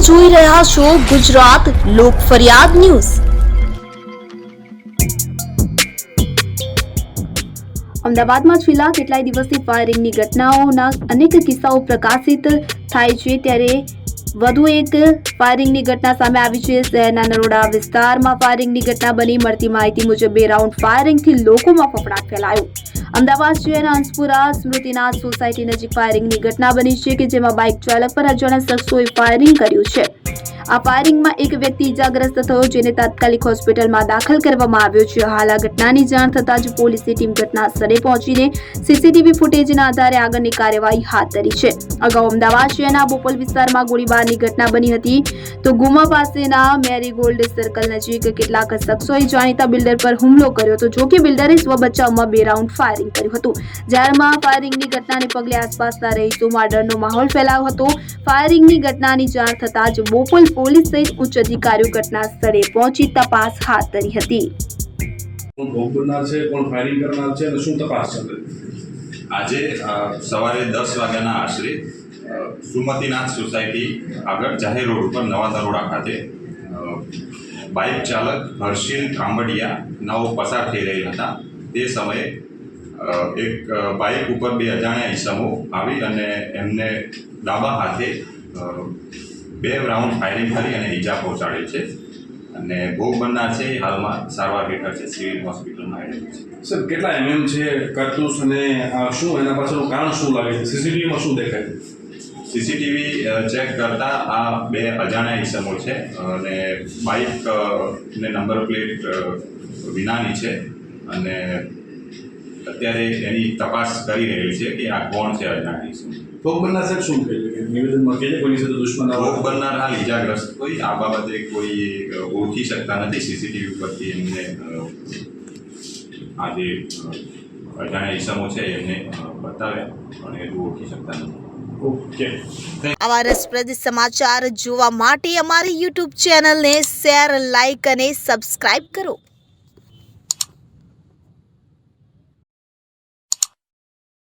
જોઈ રહ્યા છો ગુજરાત લોક ફરિયાદ ન્યૂઝ. અમદાવાદમાં છેલ્લા કેટલાય દિવસથી ફાયરિંગની ઘટનાઓના અનેક કિસ્સાઓ પ્રકાશિત થાય છે ત્યારે વધુ એક ફાયરિંગની ઘટના સામે આવી છે. શહેરના નરોડા વિસ્તારમાં ફાયરિંગની ઘટના બની. મળતી માહિતી મુજબ બે રાઉન્ડ ફાયરિંગથી લોકોમાં ફફડાટ ફેલાયો. અમદાવાદ શહેરના હંસપુરા સ્મૃતિનાથ સોસાયટી નજીક ફાયરિંગની ઘટના બની છે કે જેમાં બાઇક ચાલક પર અજાણ્યા શખ્સોએ ફાયરિંગ કર્યું છે. આ ફાયરિંગમાં એક વ્યક્તિ ઇજાગ્રસ્ત થયો જેને તાત્કાલિક હોસ્પિટલમાં દાખલ કરવામાં આવ્યો છે. હાલ આ ઘટનાની જાણ થતાં જ પોલીસની ટીમ ઘટના સ્થળે પહોંચીને સીસીટીવી ફૂટેજના આધારે આગળની કાર્યવાહી હાથ ધરી છે. અગાઉ અમદાવાદ શહેરના બોપલ વિસ્તારમાં ગોળીબારની ઘટના બની હતી. તો ગુમા પાસેના મેરીગોલ્ડ સર્કલ નજીક કેટલાક શખ્સોએ જાણીતા બિલ્ડર પર હુમલો કર્યો હતો. જોકે બિલ્ડરે સ્વ બચાવમાં બે રાઉન્ડ ફાયરિંગ કર્યું હતું. જાહેરમાં ફાયરિંગની ઘટનાને પગલે આસપાસના રહીશોમાં ડરનો માહોલ ફેલાયો હતો. ફાયરિંગની ઘટનાની જાણ થતાં જ બોપલ પોલીસ સહિત ઉચ્ચ અધિકારીઓ ઘટના સ્થળે પહોંચી તપાસ હાથ ધરી હતી. કોણ છે કોણ ફાયરિંગ કરનાર છે અને શું તપાસ ચાલે આજે સવારે દસ વાગ્યાના આશરે સુમતીનાથ સોસાયટી આગળ જાહેર રોડ ઉપર નવા દરોડા ખાતે બાઇક ચાલક હર્ષિલ ખાંબડિયા નવો પસાર થઈ રહેલ હતા. તે સમયે એક બાઇક ઉપર બે અજાણ્યા ઈસમો આવી અને એમને ડાબા હાથે અ, બે રાઉન્ડ ફાયરિંગ કરી અને ઈજા પહોંચાડે છે. અને ભોગ બનનાર છે એ હાલમાં સારવાર હેઠળ છે સિવિલ હોસ્પિટલમાં એડમિટ છે. સર કેટલા એમએમ છે કરતૂસ અને શું એના પાછળનું કારણ શું લાગે છે? સીસીટીવીમાં શું દેખાય? છે સીસીટીવી ચેક કરતા આ બે અજાણ્યા ઇસમો છે અને બાઇક ને નંબર પ્લેટ વિનાની છે. અને અત્યારે એની તપાસ કરી રહેલી છે કે આ કોણ છે અજાણ્યા ઈસમો ભોગ બનનાર સાહેબ શું કહે છે? કે નિવેદનમાં કહે છે કોઈની સાથે દુશ્મન ભોગ બનનાર હાલ ઇજાગ્રસ્ત કોઈ આ બાબતે કોઈ ઓળખી શકતા નથી. સીસીટીવી ઉપરથી એમને આ જે અજાણ્યા ઈસમો છે એમને બતાવ્યા પણ એ ઓળખી શકતા નથી. આવા રસપ્રદ સમાચાર જોવા માટે અમારી યુટ્યુબ ચેનલને શેર લાઇક અને સબસ્ક્રાઇબ કરો.